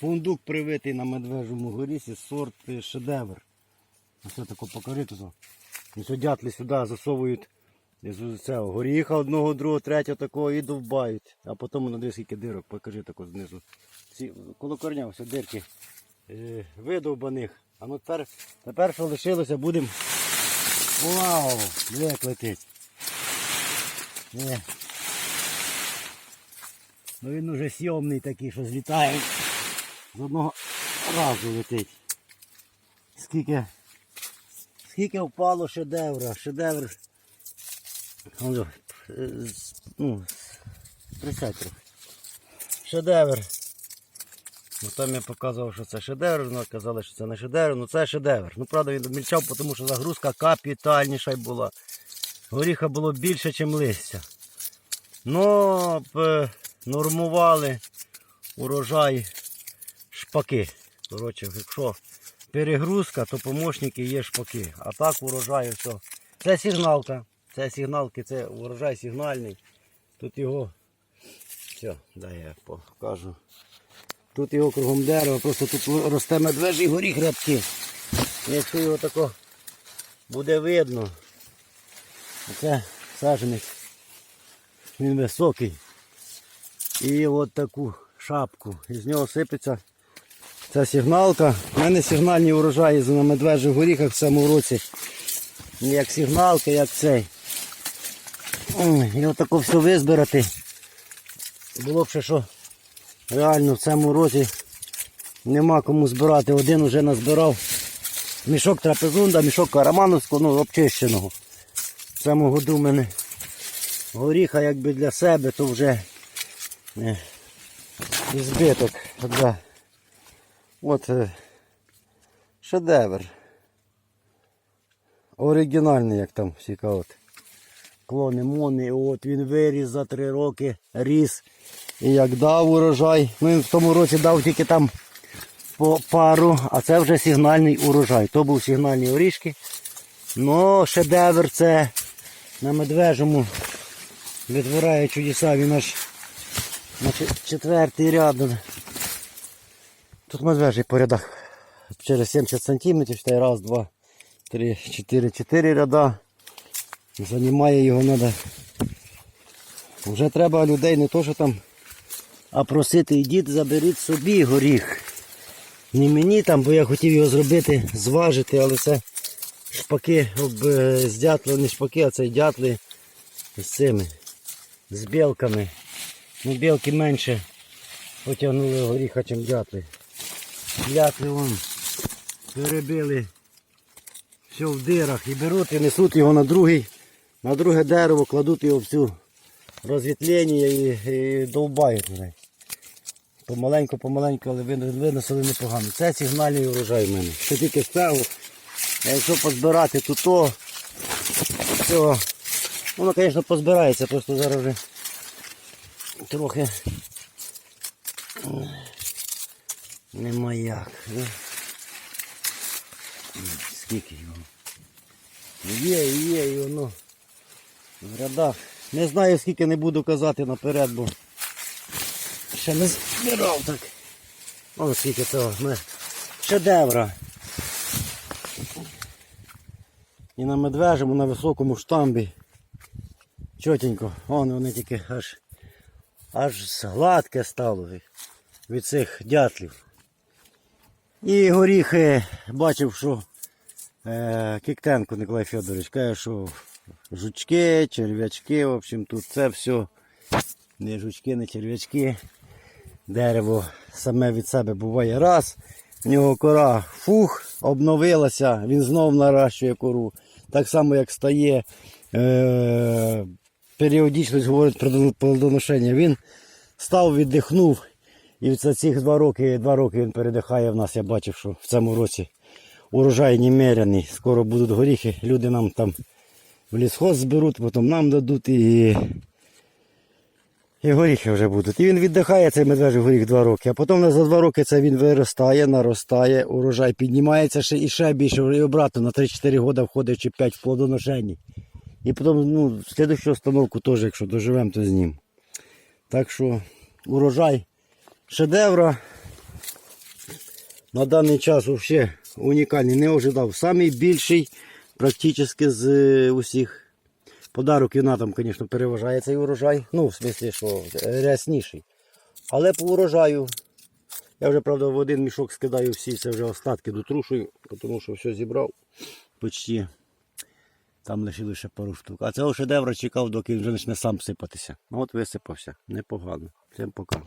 Фундук привитий на медвежому горісі, сорт е, шедевр. Ось тако покажи тут. І все дятли сюди засовують цього горіха одного, другого, третього такого і довбають. А потім на дві скільки дирок, покажи тако знизу. Ці, коло корня все дирки е, видовбаних. А ну тепер, тепер що лишилося, будемо. Вау! Як летить. Е. Ну він уже сйомний такий, що злітає. З одного разу летить. Скільки, скільки впало шедевра. Шедевр. Ну, е, з- ну, присядь. Шедевр. Ну там я показував, що це шедевр, ну казали, що це не шедевр, ну це шедевр. Ну правда він мільчав, тому що загрузка капітальніша й була. Горіха було більше, ніж листя. Ну, нормували урожай шпаки. Коротше, якщо перегрузка, то помощники є шпаки. А так урожай все. Це сигналка. Це сигналки, це урожай сигнальний. Тут його. Все, дай я покажу. Тут його кругом дерева, просто тут росте медвежий горіх рядки. Якщо його тако буде видно, це саженець. Він високий. І от таку шапку. Із нього сипеться ця сигналка. У мене сигнальні урожаї на медвежих горіхах в цьому році. Як сигналки, як цей. І отако все визбирати. Було б ще що реально в цьому році нема кому збирати. Один уже назбирав мішок трапезунда, мішок карамановського, ну обчищеного. В цьому году в мене горіха якби для себе, то вже е, і збиток. Да. От е, шедевр. Оригінальний, як там всі кажуть. Клони мони, от він виріс за три роки, ріс. І як дав урожай. Ну він в тому році дав тільки там по пару, а це вже сигнальний урожай. То був сигнальні орішки. Ну, шедевр це на медвежому витворяє чудеса. Він аж на четвертий ряд. Тут медвежий по рядах. Через 70 сантиметрів, считай, раз, два, три, чотири, чотири ряда. Занімає його треба. Вже треба людей не то, що там, а просити, ідіть, заберіть собі горіх. Не мені там, бо я хотів його зробити, зважити, але це шпаки об, е, з дятла, не шпаки, а це дятли з цими, з білками. Ну, білки менше потягнули горіха, ніж дятли. Дятли вон перебили все в дирах і беруть і несуть його на другий, на друге дерево, кладуть його в цю розвітлення і, і довбають. мене. Помаленьку, помаленьку, але виносили непогано. Це сигнальний урожай в мене. Що тільки цього, а якщо позбирати то, то воно, звісно, позбирається, просто зараз вже трохи нема як. ну. Скільки його? Є, є, і воно в рядах. Не знаю скільки не буду казати наперед, бо ще не збирав так. О, скільки цього. Ми... Шедевра. І на медвежому, на високому штамбі. Чотенько. Вон вони тільки аж аж гладке стало від цих дятлів. І горіхи бачив, що е, Кіктенко Николай Федорович каже, що жучки, черв'ячки, в общем, тут це все не жучки, не черв'ячки. Дерево саме від себе буває раз. В нього кора фух, обновилася, він знов наращує кору. Так само, як стає е, періодичність говорить про плодоношення. Він став, віддихнув. І за цих два роки, два роки він передихає в нас. Я бачив, що в цьому році урожай немеряний. Скоро будуть горіхи. Люди нам там в лісхоз зберуть, потім нам дадуть і, і горіхи вже будуть. І він віддихає цей медвежий горіх два роки. А потім за два роки це він виростає, наростає, урожай піднімається ще і ще більше, і обратно на 3-4 роки входить чи 5 в плодоношенні. І потім ну, слідущу установку теж, якщо доживемо, то з ним. Так що урожай шедевра. На даний час взагалі унікальний, не ожидав. Самий більший практично з е, усіх. Подарок вона там, звісно, переважає цей урожай. Ну, в смислі, що рясніший. Але по урожаю. Я вже, правда, в один мішок скидаю всі, це вже остатки дотрушую, тому що все зібрав почти. Там лишили ще пару штук. А цього шедевра чекав, доки він вже почне сам сипатися. Ну от висипався. Непогано. Всім пока.